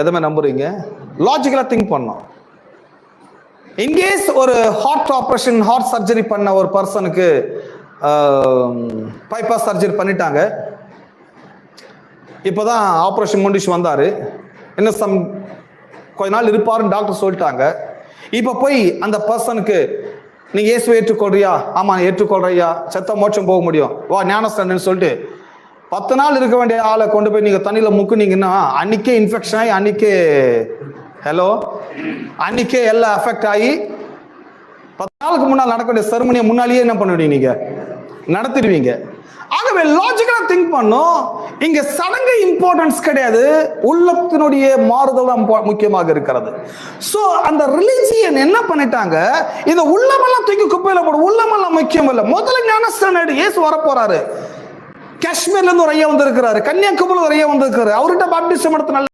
எதுவுமே நம்புறீங்க? லாஜிக்கலாக திங்க் பண்ணோம் இன்கேஸ் ஒரு ஹார்ட் ஆப்ரேஷன் ஹார்ட் சர்ஜரி பண்ண ஒரு பர்சனுக்கு பைபாஸ் சர்ஜரி பண்ணிட்டாங்க. இப்போதான் ஆப்ரேஷன் முடிச்சு வந்தார். இன்னும் சம் கொஞ்ச நாள் இருப்பாருன்னு டாக்டர் சொல்லிட்டாங்க. இப்போ போய் அந்த பர்சனுக்கு நீங்கள் இயேசுவை ஏற்றுக்கொள்றியா? ஆமாம் ஏற்றுக்கொள்றியா செத்த மோட்சம் போக முடியும். வா ஞானஸ்தானன்னு சொல்லிட்டு பத்து நாள் இருக்க வேண்டிய ஆளை கொண்டு போய் நீங்க தண்ணியில முக்குனீங்கன்னா அன்னைக்கே இன்ஃபெக்ஷன் ஆகி அன்னைக்கே ஹலோ அன்னைக்கே எல்லாம் அஃபெக்ட் ஆகி பத்து நாளுக்கு முன்னால் நடக்க வேண்டிய செருமனியை முன்னாலேயே என்ன பண்ணுவீங்க நீங்கள் நடத்திடுவீங்க. ஆகவே லாஜிக்கலா திங்க் பண்ணும் இங்க சடங்கு இம்பார்ட்டன்ஸ் கிடையாது. உள்ளத்தினுடைய மாறுதல் தான் முக்கியமாக இருக்கிறது. சோ அந்த ரிலிஜியன் என்ன பண்ணிட்டாங்க? இதை உள்ளமெல்லாம் தூக்கி குப்பையில போடு உள்ளமெல்லாம் முக்கியம் இல்லை. முதல்ல ஞானஸ்தானம் இயேசு வர போறாரு காஷ்மீர்ல இருந்து ஒரு ஐயா வந்திருக்கிறாரு. கன்னியாகுமரியில் ஒரு ஐயா வந்திருக்காரு அவர்கிட்ட பாப்டிசம் மடத்து நல்ல